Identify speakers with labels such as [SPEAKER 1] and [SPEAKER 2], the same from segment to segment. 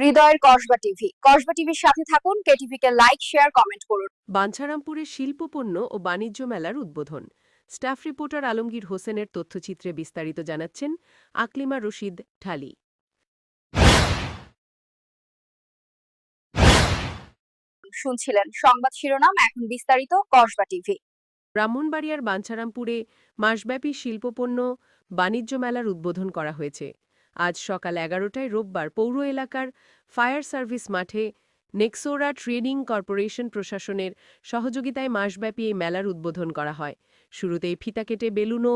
[SPEAKER 1] হৃদয়ের কসবা টিভি। কসবা টিভির সাথে থাকুন কেটিভি কে লাইক শেয়ার কমেন্ট করুন।
[SPEAKER 2] বাঞ্ছারামপুরে শিল্পপণ্য ও বাণিজ্য মেলার উদ্বোধন। স্টাফ রিপোর্টার আলমগীর হোসেনের তথ্যচিত্রে বিস্তারিত জানাচ্ছেন আকলিমা রশিদ ঢালি।
[SPEAKER 1] শুনছিলেন সংবাদ শিরোনাম এখন বিস্তারিত কসবা টিভি।
[SPEAKER 2] ব্রাহ্মণবাড়িয়ার বাঞ্ছারামপুরে মাসব্যাপী শিল্পপণ্য বাণিজ্য মেলার উদ্বোধন করা হয়েছে। আজ সকাল এগারোটায় রোববার পৌর এলাকার ফায়ার সার্ভিস মাঠে নেক্সোরা ট্রেডিং কর্পোরেশন প্রশাসনের সহযোগিতায় মাসব্যাপী এই মেলার উদ্বোধন করা হয়। শুরুতেই ফিতা কেটে বেলুন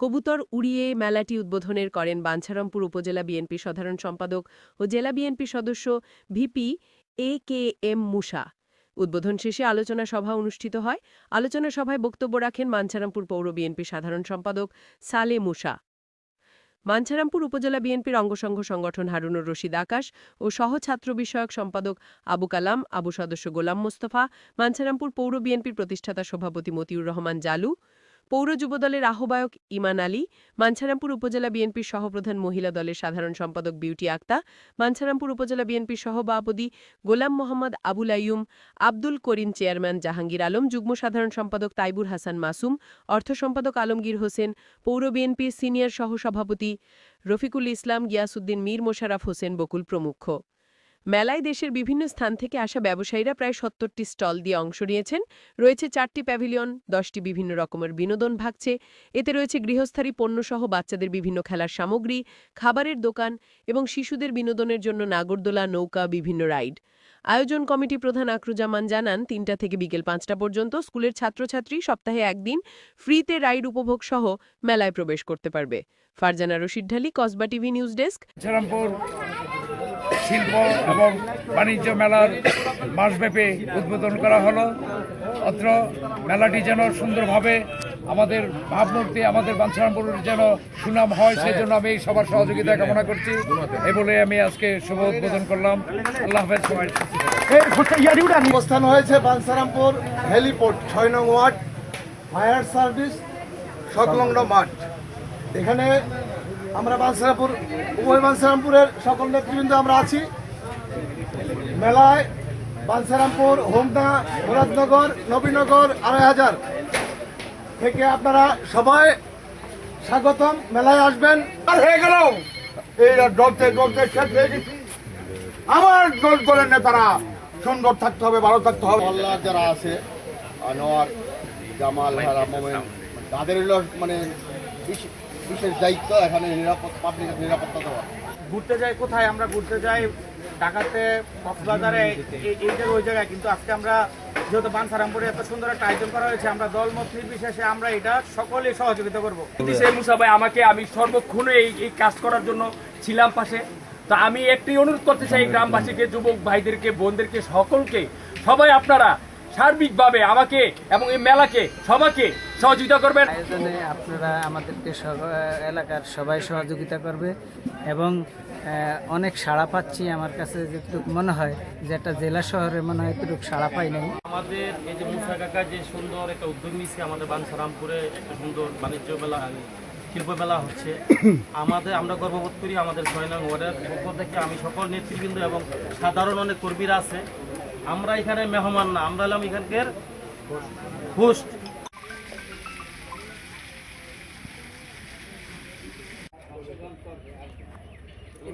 [SPEAKER 2] কবুতর উড়িয়ে মেলাটি উদ্বোধনের করেন বাঞ্ছারামপুর উপজেলা বিএনপি সাধারণ সম্পাদক ও জেলা বিএনপি সদস্য ভিপি এ কে এম মুসা। উদ্বোধন শেষে আলোচনা সভা অনুষ্ঠিত হয়। আলোচনা সভায় বক্তব্য রাখেন মাঞ্ছারামপুর পৌর বিএনপি সাধারণ সম্পাদক সালে মুসা। মাঞ্ছারামপুর উপজেলা বিএনপির অঙ্গসংঘ সংগঠন হারুনুর রশিদ আকাশ ও সহ ছাত্র বিষয়ক সম্পাদক আবু কালাম, আবু সদস্য গোলাম মোস্তফা, মাঞ্ছারামপুর পৌর বিএনপির প্রতিষ্ঠাতা সভাপতি মতিউর রহমান জালু পৌর যুবদলের আহ্বায়ক ইমান আলী মাঞ্ছারামপুর উপজেলা বিএনপির সহপ্রধান মহিলা দলের সাধারণ সম্পাদক বিউটি আক্তা মাঞ্ছারামপুর উপজেলা বিএনপির সহসভাপতি গোলাম মোহাম্মদ আবুল আইয়ুম, আব্দুল করিম চেয়ারম্যান জাহাঙ্গীর আলম, যুগ্ম সাধারণ সম্পাদক তাইবুর হাসান মাসুম, অর্থ সম্পাদক আলমগীর হোসেন, পৌর বিএনপির সিনিয়র সহসভাপতি রফিকুল ইসলাম গিয়াসুদ্দিন মীর মোশাররফ হোসেন বকুল প্রমুখ। মেলায় দেশের বিভিন্ন স্থান থেকে আসা ব্যবসায়ীরা প্রায় সত্তরটি স্টল দিয়ে অংশ নিয়েছেন। রয়েছে চারটি প্যাভিলিয়ন, দশটি বিভিন্ন রকমের বিনোদন ভাগছে। এতে রয়েছে গৃহস্থালী পণ্যসহ বাচ্চাদের বিভিন্ন খেলার সামগ্রী, খাবারের দোকান এবং শিশুদের বিনোদনের জন্য নাগরদোলা, নৌকা, বিভিন্ন রাইড। আয়োজন কমিটি প্রধান আকরুজামান জানান, তিনটা থেকে বিকেল পাঁচটা পর্যন্ত স্কুলের ছাত্রছাত্রী সপ্তাহে একদিন ফ্রিতে রাইড উপভোগ সহ মেলায় প্রবেশ করতে পারবে। Farzana Rashid Dhali, Kasba TV news desk.
[SPEAKER 3] শিল্প এবং বাণিজ্য মেলার মাসব্যাপী উদ্বোধন করা হলো। অত্র মেলাটি যেন সুন্দরভাবে আমাদের ভাবমূর্তি আমাদের বাঞ্ছারামপুরের যেন সুনাম হয় সেই জন্য আমি সবার সহযোগিতা কামনা করছি। এই বলে আমি আজকে শুভ উদ্বোধন করলাম। আল্লাহ হাফেজ সবাই
[SPEAKER 4] অবস্থান হয়েছে বানসারামপুর হেলিপোর্ট ছয় নং ওয়ার্ড ফায়ার সার্ভিস সংলগ্ন মাঠ। এখানে আমরা বানসারামপুর, উভয় বানসারামপুরের সকল নেতৃবৃন্দ আমরা আছি। মেলায় বানসারামপুর হোমনা মুরাদনগর, নবীনগর আড়াই হাজার। থেকে আপনারা সবাই স্বাগতম। মেলায় আসবেন। আর হয়ে গেল। এই ডলতে ডলতে শেষ হয়ে গেছি। আমার দল দলের নেতারা সুন্দর থাকতে হবে, ভালো থাকতে হবে।
[SPEAKER 5] মোল্লার যারা আছে, আনোয়ার, জামাল হারা মোমেন, তাদের মানে বিশেষ দায়িত্ব এখানে নিরাপদ পাবলিক নিরাপত্তা দেওয়া।
[SPEAKER 6] ঘুরতে যাই কোথায়? আমরা ঘুরতে যাই ঢাকাতে কক্সবাজারে এই জায়গায় ওই জায়গায়। কিন্তু আজকে আমরা যেহেতু বানসারামপুরে এত সুন্দর একটা আয়োজন করা হয়েছে আমরা দলমত নির্বিশেষে আমরা এটা সকলে সহযোগিতা করব।
[SPEAKER 7] সেই মুসা ভাই আমাকে আমি সর্বক্ষণে এই এই কাজ করার জন্য ছিলাম পাশে তো আমি একটি অনুরোধ করতে চাই গ্রামবাসীকে যুবক ভাইদেরকে বোনদেরকে সকলকে সবাই আপনারা সার্বিকভাবে আমাকে এবং এই মেলাকে সবাইকে সহযোগিতা করবেন।
[SPEAKER 8] আয়োজনে আপনারা আমাদেরকে এলাকার সবাই সহযোগিতা করবে এবং অনেক সাড়া পাচ্ছি আমার কাছে যেটুকু মনে হয় যে একটা জেলা শহরে মনে হয় এতটুকু সাড়া পাই নাই।
[SPEAKER 7] আমাদের এই যে মুসা কাকা যে সুন্দর একটা উদ্যোগ নিচ্ছে আমাদের বানসারামপুরে একটা সুন্দর বাণিজ্য মেলা শিল্প মেলা হচ্ছে। আমাদের আমরা গর্ববোধ করি আমাদের ছয় নং ওয়ার্ডের পক্ষ থেকে আমি সকল নেতৃবৃন্দ এবং সাধারণ অনেক কর্মীরা আছে। আমরা এখানে মেহমান না আমরা হলাম এখানকার হোস্ট